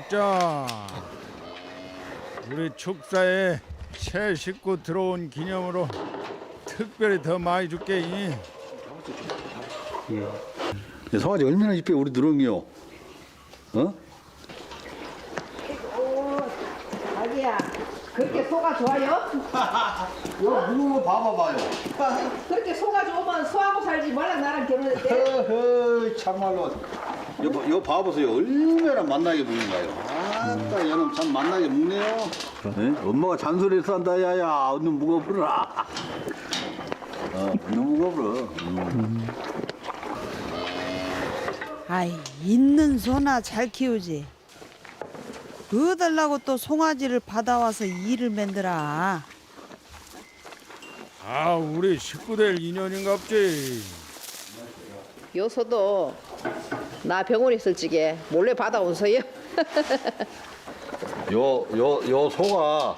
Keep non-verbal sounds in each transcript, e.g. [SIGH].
먹자. 우리 축사에 새 식구 들어온 기념으로 특별히 더 많이 줄게. 이. 예. 성아지 얼마나 이쁘게 우리 누렁이요. 어? 자기야 그렇게 소가 좋아요? [LAUGHS] 이거 누구 봐봐봐요. 그렇게 소가 좋으면 소하고 살지 말라 나랑 결혼했대 허허 [LAUGHS] 참말로. 이거, 이거 봐보세요. 얼마나 만나게 먹는가요. 아따 얘는 참 만나게 먹네요. 네? 엄마가 잔소리 싼다 야야. 얼른 묵어버라. 어, 얼른 묵어버려. 음. 아이 있는 소나 잘 키우지. 그달라고 또 송아지를 받아와서 일을 만들아. 아 우리 식구들 인연인갑지. 요 소도 나 병원에 있을 적에 몰래 받아온 소요 [LAUGHS] 요, 요, 요 소가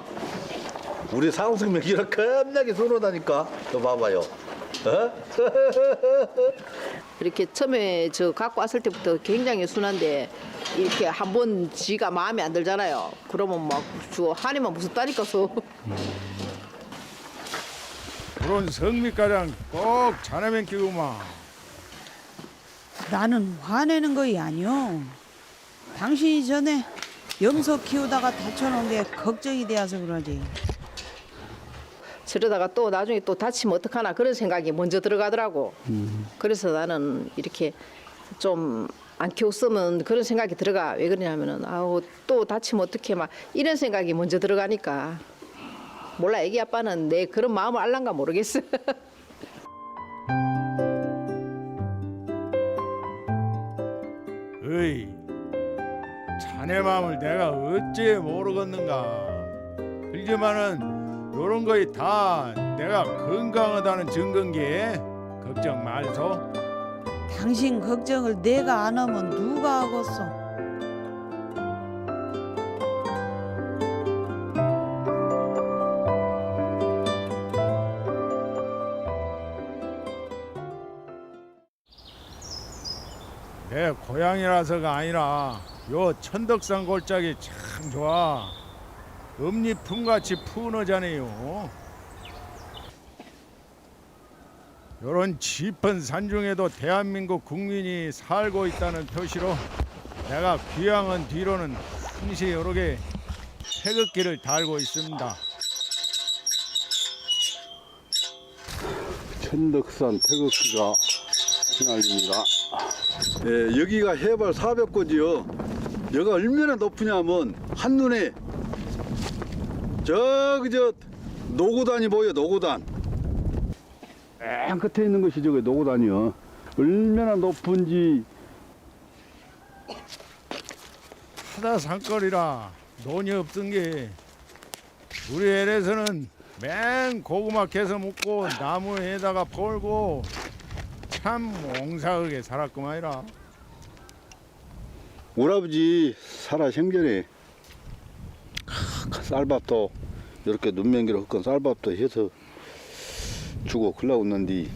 우리 상승 맥이랑 겁나게 서로다니까. 너 봐봐요. 어? [LAUGHS] 이렇게 처음에 저 갖고 왔을 때부터 굉장히 순한데 이렇게 한 번 지가 마음에 안 들잖아요 그러면 막저 한이만 무섭다니까 소 그런 성미가장 꼭 자네면 끼고만. 나는 화내는 거이 아니오. 당신이 전에 염소 키우다가 다쳐놓은 게 걱정이 되어서 그러지. 저러다가 또 나중에 또 다치면 어떡하나 그런 생각이 먼저 들어가더라고. 그래서 나는 이렇게 좀 안 키웠으면 그런 생각이 들어가. 왜 그러냐면은 아우 또 다치면 어떡해 막 이런 생각이 먼저 들어가니까. 몰라 애기 아빠는 내 그런 마음을 알란가 모르겠어. [LAUGHS] 마음을 내가 어째 모르겠는가. 그지만은 요런 거이 다 내가 건강하다는 증거인게 걱정 말소. 당신 걱정을 내가 안 하면 누가 하겠어. 내 고향이라서가 아니라 요 천덕산 골짜기 참 좋아. 음리품같이 푸너자네요. 요런 짚은 산중에도 대한민국 국민이 살고 있다는 표시로 내가 귀향은 뒤로는 항시 여러 개 태극기를 달고 있습니다. 천덕산 태극기가 휘날립니다. 예, 여기가 해발 400고지요. 여기가 얼마나 높으냐면 한눈에 저기 저 노고단이 보여 노고단. 맨 끝에 있는 것이 저기 노고단이요. 얼마나 높은지 하다 산거리라 논이 없던 게 우리 엘에서는 맨 고구마 캐서 먹고 나무에다가 벌고 참 옹사하게 살았구만이라 우리 아버지 살아 생전에 쌀밥도 이렇게 눈맹이로 흙건 쌀밥도 해서 주고 있는데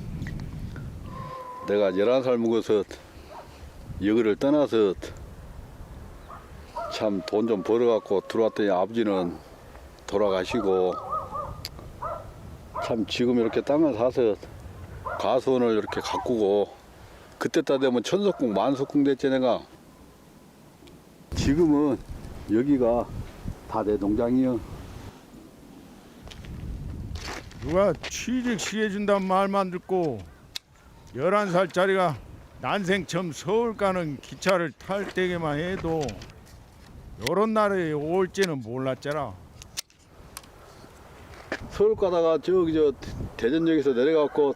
내가 11살 먹어서 여기를 떠나서 참 돈 좀 벌어갖고 들어왔더니 아버지는 돌아가시고 참 지금 이렇게 땅을 사서 가수원을 이렇게 가꾸고 그때 따 되면 천석궁 만석궁 됐지 내가 지금은 여기가 다 내 농장이요. 누가 취직 시해준단 말만 듣고 11살짜리가 난생 처음 서울 가는 기차를 탈 때에만 해도 요런 날이 올지는 몰랐잖아 서울 가다가 저기 저 대전역에서 내려갖고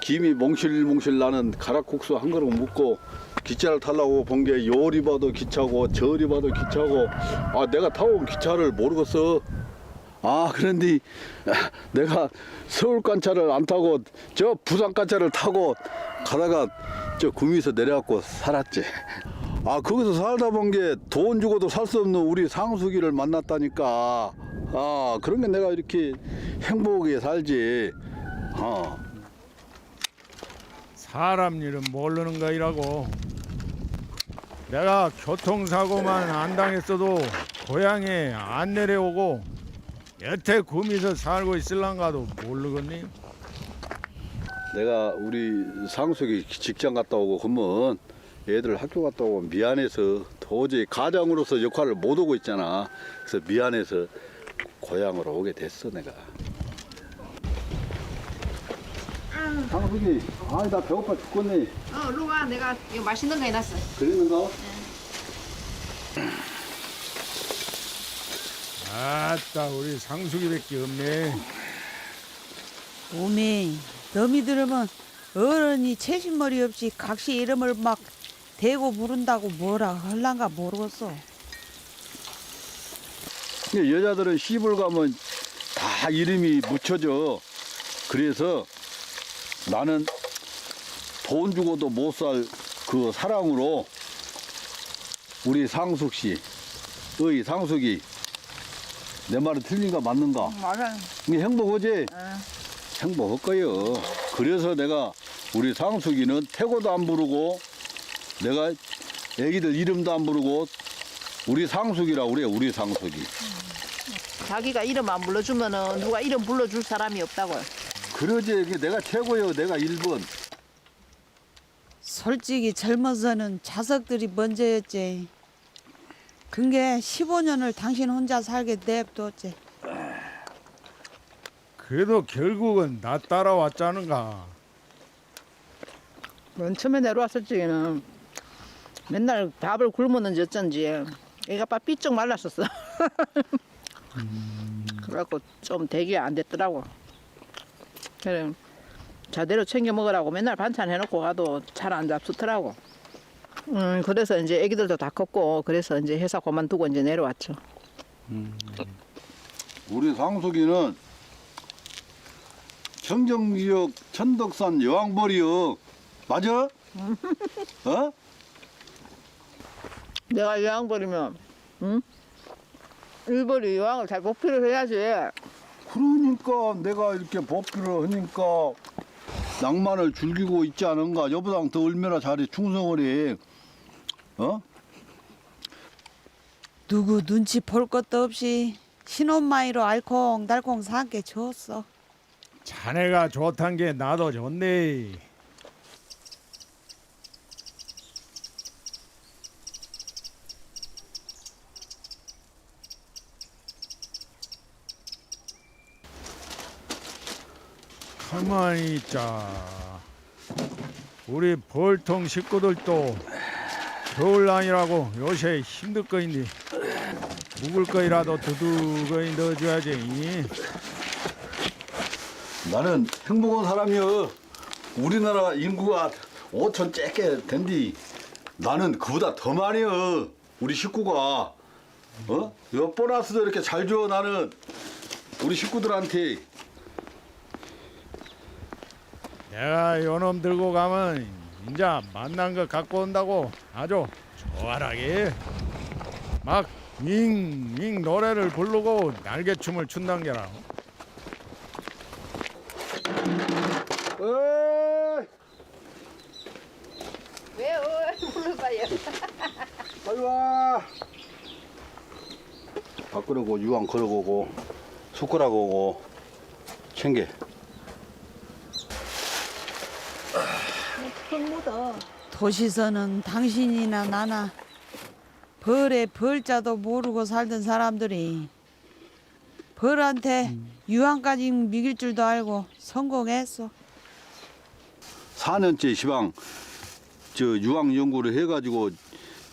김이 몽실몽실 나는 가락국수 한 그릇 먹고 기차를 타려고 본 게 요리 봐도 기차고 저리 봐도 기차고. 아 내가 타고 온 기차를 모르겠어. 아 그런데 내가 서울 관차를 안 타고 저 부산 관차를 타고 가다가 저 구미에서 내려갖고 살았지. 아 거기서 살다 본 게 돈 주고도 살 수 없는 우리 상수기를 만났다니까. 아 그런 게 내가 이렇게 행복하게 살지. 어. 사람 일은 모르는 거이라고 내가 교통사고만 안 당했어도 고향에 안 내려오고 여태 구미서 살고 있을란가도 모르겠니? 내가 우리 상숙이 직장 갔다 오고 그러면 애들 학교 갔다 오고 미안해서 도저히 가장으로서 역할을 못 하고 있잖아. 그래서 미안해서 고향으로 오게 됐어 내가. 상숙이, 아이 나 배고파 죽겠네. 어, 루가 내가 이거 맛있는 거 해놨어. 그랬는가? 아따 우리 상숙이밖에 없네. 오메 너미 들으면 어른이 채신머리 없이 각시 이름을 막 대고 부른다고 뭐라 할란가 모르겠어. 근데 여자들은 시집을 가면 다 이름이 묻혀져. 그래서 나는 돈 주고도 못 살 그 사랑으로 우리 상숙 씨, 어이 상숙이 내 말은 틀린가 맞는가? 맞아. 이게 행복하지? 행복할 거요. 그래서 내가 우리 상숙이는 태고도 안 부르고 내가 애기들 이름도 안 부르고 우리 상숙이라 그래 우리 상숙이. 자기가 이름 안 불러주면은 누가 이름 불러줄 사람이 없다고요. 그러지 이게 내가 최고요 내가 1번 솔직히 젊어서는 자석들이 먼저였지. 그게 15년을 당신 혼자 살게 냅뒀지. 그래도 결국은 나 따라왔자는가. 맨 처음에 내려왔을 적에는 맨날 밥을 굶었는지 어쩐지 애가 빠 삐쩍 말랐었어. [LAUGHS] 그래갖고 좀 대기 안 됐더라고. 그래 자대로 챙겨 먹으라고 맨날 반찬 해놓고 가도 잘 안 잡수더라고. 음 그래서 이제 애기들도 다 컸고 그래서 이제 회사 그만두고 이제 내려왔죠. 우리 상숙이는 청정지역 천덕산 여왕벌이요 맞아? [LAUGHS] 어? 내가 여왕 버리면 응? 일벌이 여왕을 잘 보필을 해야지. 그러니까 내가 이렇게 법규를 하니까 낭만을 즐기고 있지 않은가 여보당 더 얼마나 잘해 충성을 해 어? 누구 눈치 볼 것도 없이 신혼마이로 알콩달콩 사게 줬어. 자네가 좋단 게 나도 좋네. 가만히 있자. 우리 벌통 식구들도 겨울 아니라고 요새 힘들 거인데 묵을 거이라도 두둑거이 넣어줘야지. 이? 나는 행복한 사람이여 우리나라 인구가 5천 째게 된디 나는 그보다 더 많이여 우리 식구가 어? 이거 보너스도 이렇게 잘 줘 나는 우리 식구들한테 내가 요놈 들고 가면 인자 만난 거 갖고 온다고 아주 조활하게 막 윙윙 노래를 부르고 날개춤을 춘단 게라. 왜요? 불러봐요. [LAUGHS] [LAUGHS] 빨리 와. 밥그러고 유황 걸어보고 숟가락 오고 챙겨 도시서는 당신이나 나나 벌에 벌자도 모르고 살던 사람들이 벌한테 유황까지 미길 줄도 알고 성공했어. 4년째 시방 저 유황 연구를 해가지고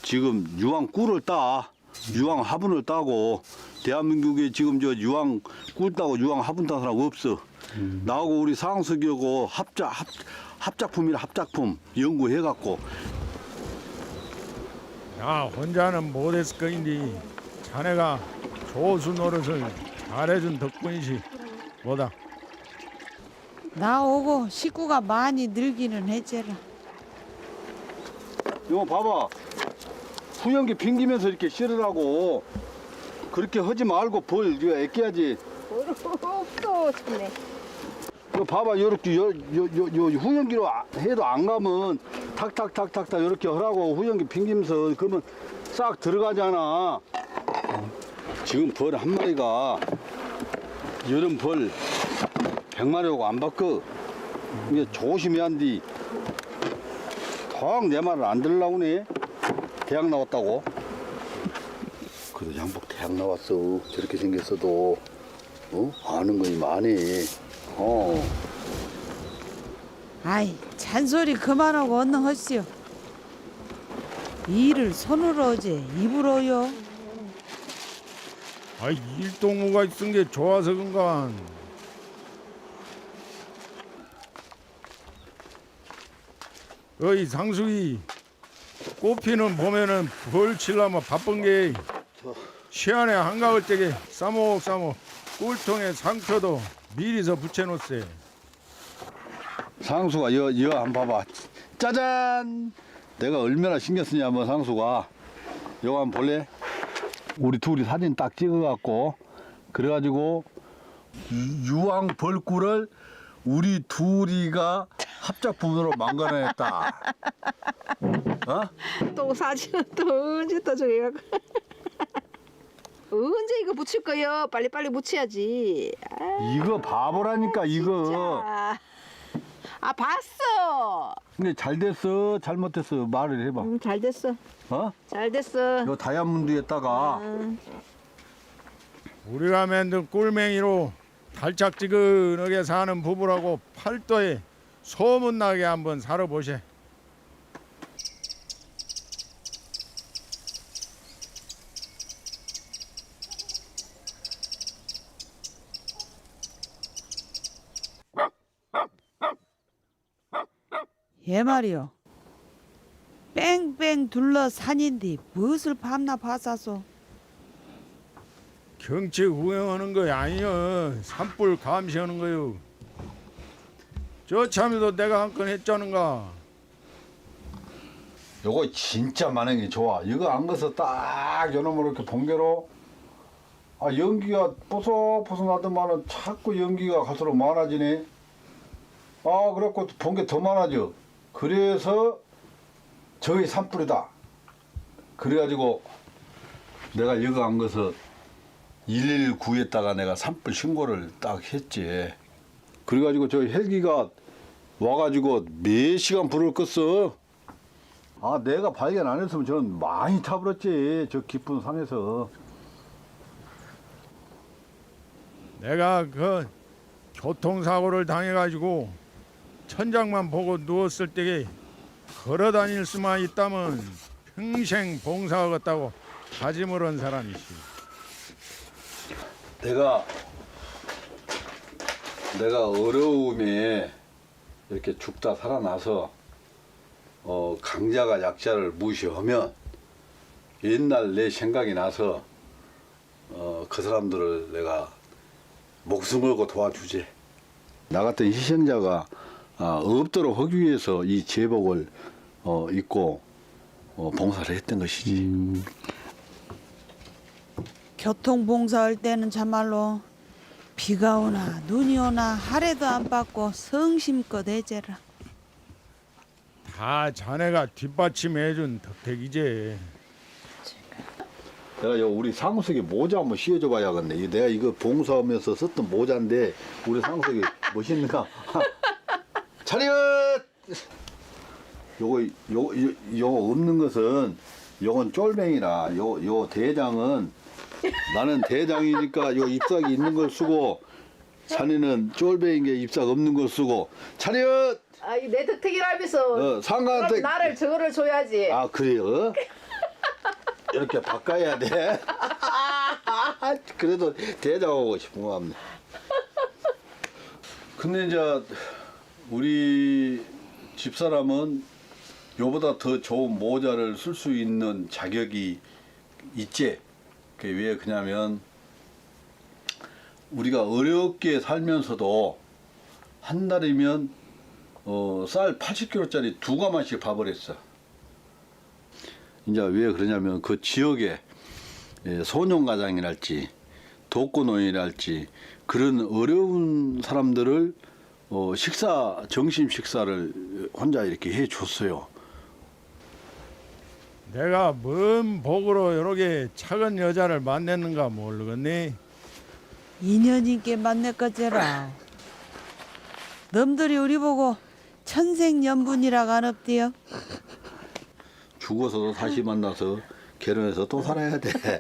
지금 유황 꿀을 따 유황 화분을 따고 대한민국에 지금 저 유황 꿀 따고 유황 화분 따 사람 없어. 나하고 우리 상석이하고 합작 합, 합작품이라 합작품 연구해갖고. 나 혼자는 못했을 거인데 자네가 조수 노릇을 잘해준 덕분이지. 뭐다? 나오고 식구가 많이 늘기는 했제라. 이거 봐봐. 후연기 빙기면서 이렇게 실으라고 그렇게 하지 말고 벌 이거 애껴야지. 또 참네. 이거 봐봐 요렇게 요, 요, 요, 요 후연기로 아- 해도 안 가면 탁탁탁탁탁 이렇게 하라고 후연기 핑기면서 그러면 싹 들어가잖아. 지금 벌 한 마리가 여름 벌 100마리하고 안 바꿔 이게 조심해야 한디. 턱내 말을 안 들으려고 네. 대학 나왔다고. 그래도 양복 대학 나왔어 저렇게 생겼어도 어? 아는 거이 많이 어 아이 잔소리 그만하고 얼른 하시오. 일을 손으로 하지 입으로요. 아 일동무가 있은 게 좋아서 그런가. 어이 상숙이 꽃피는 봄에는 벌 칠라면 바쁜 게 시안에 한가을 때게 싸먹싸먹 꿀통에 상표도 미리서 붙여놓세. 상수가 이거 이거 한번 봐봐. 짜잔! 내가 얼마나 신경 쓰냐면 상수가. 이거 한번 볼래? 우리 둘이 사진 딱 찍어갖고 그래가지고 이 유황 벌꿀을 우리 둘이가 합작품으로 만들어냈다. [LAUGHS] 어? 또 사진은 또 언제 또 저기 갖고 언제 이거 붙일 거요? 빨리 빨리 붙여야지. 아, 이거 바보라니까 이거 진짜. 아 봤어. 근데 잘 됐어 잘못됐어 말을 해봐 음, 잘 됐어. 어? 잘 됐어. 요 다이아몬드에다가 음, 우리가 만든 꿀맹이로 달짝지근하게 사는 부부라고 팔도에 소문나게 한번 살아보세. 얘 말이요. 뺑뺑 둘러 산인데 무엇을 밤나 봤사소. 경치 구경하는 거 아니여 산불 감시하는 거요 저 참에도 내가 한 건 했자는가 요거 진짜 만행이 좋아. 이거 안 가서 딱 요놈으로 이렇게 번개로 아 연기가 뽀송뽀송하더만은 자꾸 연기가 갈수록 많아지네. 아 그래갖고 번개 더 많아져. 그래서 저기 산불이다. 그래가지고 내가 이거 안 가서 119에다가 내가 산불 신고를 딱 했지. 그래가지고 저 헬기가 와가지고 몇 시간 불을 껐어. 아, 내가 발견 안 했으면 저는 많이 타버렸지. 저 깊은 산에서. 내가 그 교통사고를 당해가지고 천장만 보고 누웠을 때에 걸어 다닐 수만 있다면 평생 봉사하겠다고 다짐을 한 사람이시 내가 내가 어려움에 이렇게 죽다 살아나서 어, 강자가 약자를 무시하면 옛날 내 생각이 나서 어, 그 사람들을 내가 목숨 걸고 도와주지. 나 같은 희생자가 아, 없도록 하기 위해서 이 제복을 어, 입고 어, 봉사를 했던 것이지. 교통 봉사할 때는 참말로 비가 오나 눈이 오나 하래도 안 받고 성심껏 해제라. 다 자네가 뒷받침해준 덕택이지 내가 요 우리 상석이 모자 한번 씌워줘 봐야겠네. 이 내가 이거 봉사하면서 썼던 모자인데 우리 상석이 [LAUGHS] 멋있는가? 차렷! 요거 요, 요, 요거 없는 것은 요건 쫄맹이라 요, 요 대장은 나는 대장이니까 요 잎사귀 있는 걸 쓰고 자네는 쫄뱅인 게 잎사귀 없는 걸 쓰고 차렷! 아, 이 내 덕택이라면서. 어, 상관한테 그럼 나를 저거를 줘야지. 아 그래요? 이렇게 바꿔야 돼. [LAUGHS] 그래도 대장하고 싶은 거 같네. 근데 이제 우리 집사람은 요보다 더 좋은 모자를 쓸 수 있는 자격이 있지. 그게 왜 그냐면 우리가 어렵게 살면서도 한 달이면 어, 쌀 80kg짜리 두 가마씩 밥을 했어. 이제 왜 그러냐면 그 지역에 예, 소년가장이랄지 독거노인이랄지 그런 어려운 사람들을 어, 식사 점심 식사를 혼자 이렇게 해 줬어요. 내가 뭔 복으로 이렇게 작은 여자를 만났는가 모르겠네. 인연인께 만났겠지라. 놈들이 우리 보고 천생연분이라고 안 없대요. 죽어서도 다시 만나서 결혼해서 또 살아야 돼. [LAUGHS]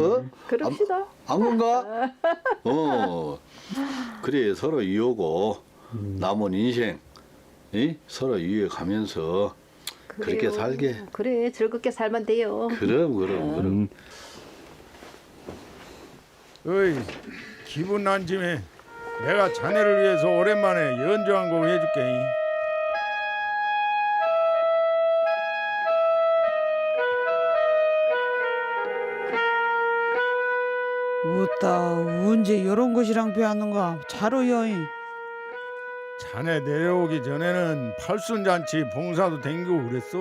어? 그럽시다. 안 건가? 어. 그래 서로 이어고 남은 인생 이? 서로 이어해 가면서 그렇게. 살게. 그래 즐겁게 살면 돼요. 그럼 그럼 그럼. 어이 기분 난 짐에 내가 자네를 위해서 오랜만에 연주 한 곡 해줄게. 웃다 언제 요런 것이랑 배웠는가 자로요 자네 내려오기 전에는 팔순잔치 봉사도 댕기고 그랬어.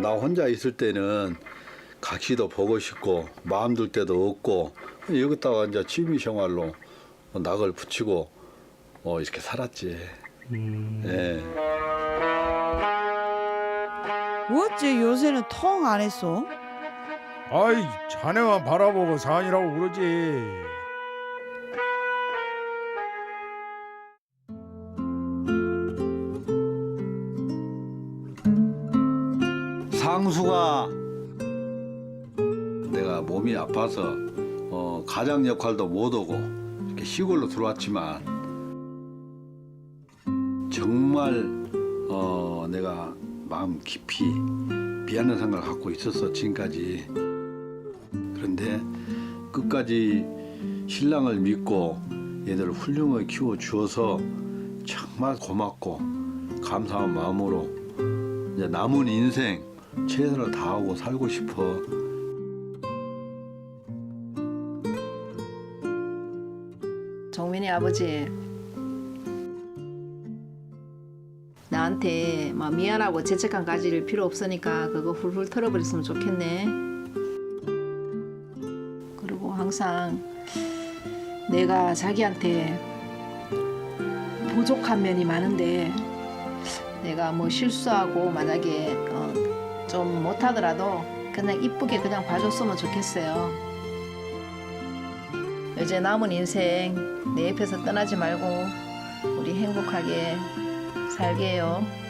나 혼자 있을 때는 각시도 보고 싶고 마음 둘 때도 없고 여기다가 이제 취미 생활로 낙을 붙이고 어 이렇게 살았지. 예. 어째 요새는 통 안 했어? 아이 자네만 바라보고 산이라고 그러지. 상수가 내가 몸이 아파서 어, 가장 역할도 못 하고 이렇게 시골로 들어왔지만 정말 어, 내가 마음 깊이 미안한 생각을 갖고 있었어 지금까지 그런데 끝까지 신랑을 믿고 얘들을 훌륭하게 키워 주어서 정말 고맙고 감사한 마음으로 이제 남은 인생 최선을 다하고 살고 싶어. 정민이 아버지 나한테 막 미안하고 죄책감 가질 필요 없으니까 그거 훌훌 털어버렸으면 좋겠네. 그리고 항상 내가 자기한테 부족한 면이 많은데 내가 뭐 실수하고 만약에 어, 좀 못하더라도 그냥 이쁘게 그냥 봐줬으면 좋겠어요. 이제 남은 인생 내 옆에서 떠나지 말고 우리 행복하게 살게요.